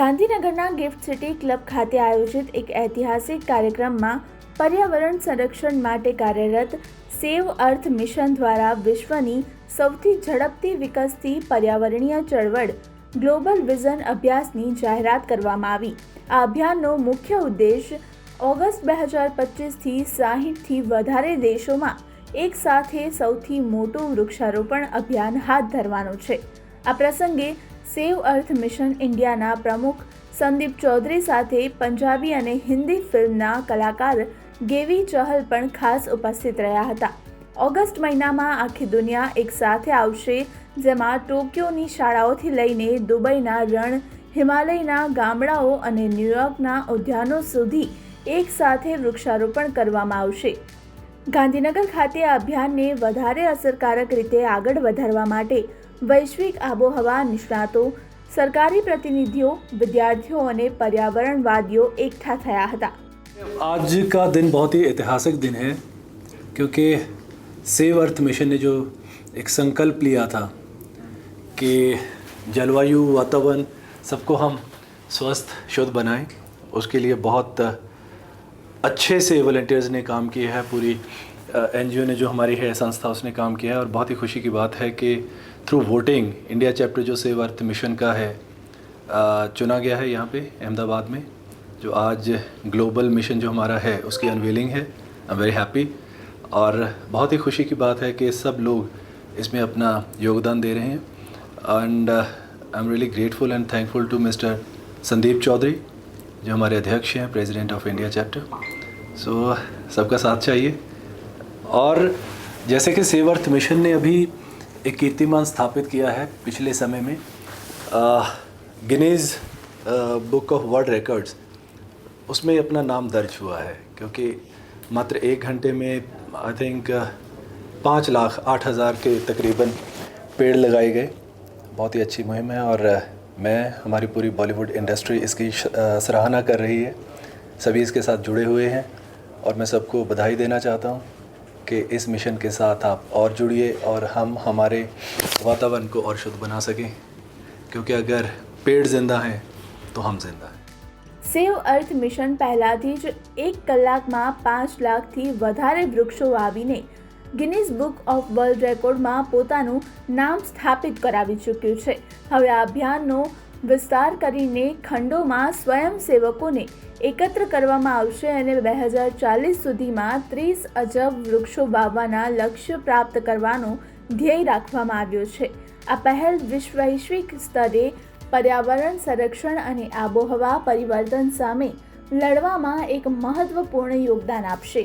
ગાંધીનગરના gift city club ખાતે આયોજિત એક ઐતિહાસિક કાર્યક્રમમાં પર્યાવરણ સંરક્ષણ માટે કાર્યરત સેવ અર્થ મિશન દ્વારા વિશ્વની સૌથી ઝડપથી વિકસતી પર્યાવરણીય ચળવળ ગ્લોબલ વિઝન અભ્યાસની જાહેરાત કરવામાં આવી. આ અભિયાનનો મુખ્ય ઉદ્દેશ ઓગસ્ટ બે હજાર પચીસથી સાહીઠથી વધારે દેશોમાં એક સાથે સૌથી મોટું વૃક્ષારોપણ અભિયાન હાથ ધરવાનો છે. આ પ્રસંગે સેવ અર્થ મિશન ઇન્ડિયાના પ્રમુખ સંદીપ ચૌધરી સાથે પંજાબી અને હિન્દી ફિલ્મના કલાકાર ગેવી ચહલ પણ ખાસ ઉપસ્થિત રહ્યા હતા. ઓગસ્ટ મહિનામાં આખી દુનિયા એક સાથે આવશે, જેમાં ટોક્યોની શાળાઓથી લઈને દુબઈના રણ, હિમાલયના ગામડાઓ અને ન્યૂયોર્કના ઉદ્યાનો સુધી એક સાથે વૃક્ષારોપણ કરવામાં આવશે. ગાંધીનગર ખાતે આ અભિયાનને વધારે અસરકારક રીતે આગળ વધારવા માટે વૈશ્વિક આબોહવા નિષ્ણાતો સરકારી પ્રતિનિધિઓ વિદ્યાર્થીઓ અને પર્યાવરણવાદીઓ એકઠા થયા હતા आज का दिन बहुत ही ऐतिहासिक दिन है क्योंकि सेव अर्थ मिशन ने जो एक संकल्प लिया था कि जलवायु वातावरण सबको हम स्वस्थ शुद्ध बनाएं उसके लिए बहुत अच्छे से वॉल्टियर्स ने काम किया है पूरी एनजीओ ने जो हमारी है, संस्था, उसने काम किया है और बहुत ही खुशी की बात है कि थ्रू वोटिंग इंडिया चैप्टर जो सेव अर्थ मिशन का है चुना गया है यहाँ पे, अहमदाबाद में, जो आज ग्लोबल मिशन जो हमारा है, उसकी अनवीलिंग है। आई एम वेरी हैप्पी और बहुत ही खुशी की बात है कि सब लोग इसमें अपना योगदान दे रहे हैं। And I am really grateful and thankful to mister Sandeep Chaudhary जो हमारे अध्यक्ष हैं president of India chapter so सबका साथ चाहिए। और जैसे कि सेव अर्थ मिशन ने अभी एक कीर्तिमान स्थापित किया है पिछले समय में Guinness book of world records उसमें अपना नाम दर्ज हुआ है, क्योंकि मात्र एक घंटे में आई थिंक पाँच लाख आठ हज़ार के तकरीबन पेड़ लगाए गए। बहुत ही अच्छी मुहिम है और मैं, हमारी पूरी बॉलीवुड इंडस्ट्री इसकी सराहना कर रही है। सभी इसके साथ जुड़े हुए हैं और मैं सबको बधाई देना चाहता हूँ। कि इस मिशन के साथ आप और जुड़िए और हम हमारे वातावरण को और शुद्ध बना सकें क्योंकि अगर पेड़ ज़िंदा हैं तो हम जिंदा हैं સેવ અર્થ મિશન પહેલાથી જ એક કલાકમાં પાંચ લાખથી વધારે વૃક્ષો વાવીને ગિનીઝ બુક ઓફ વર્લ્ડ રેકોર્ડમાં પોતાનું નામ સ્થાપિત કરાવી ચૂક્યું છે હવે આ અભિયાનનો વિસ્તાર કરીને ખંડોમાં સ્વયંસેવકોને એકત્ર કરવામાં આવશે અને બે હજાર ચાલીસ સુધીમાં ત્રીસ અજબ વૃક્ષો વાવવાના લક્ષ્ય પ્રાપ્ત કરવાનો ધ્યેય રાખવામાં આવ્યો છે. આ પહેલ વિશ્વ વૈશ્વિક સ્તરે પર્યાવરણ સંરક્ષણ અને આબોહવા પરિવર્તન સામે લડવામાં એક મહત્વપૂર્ણ યોગદાન આપશે.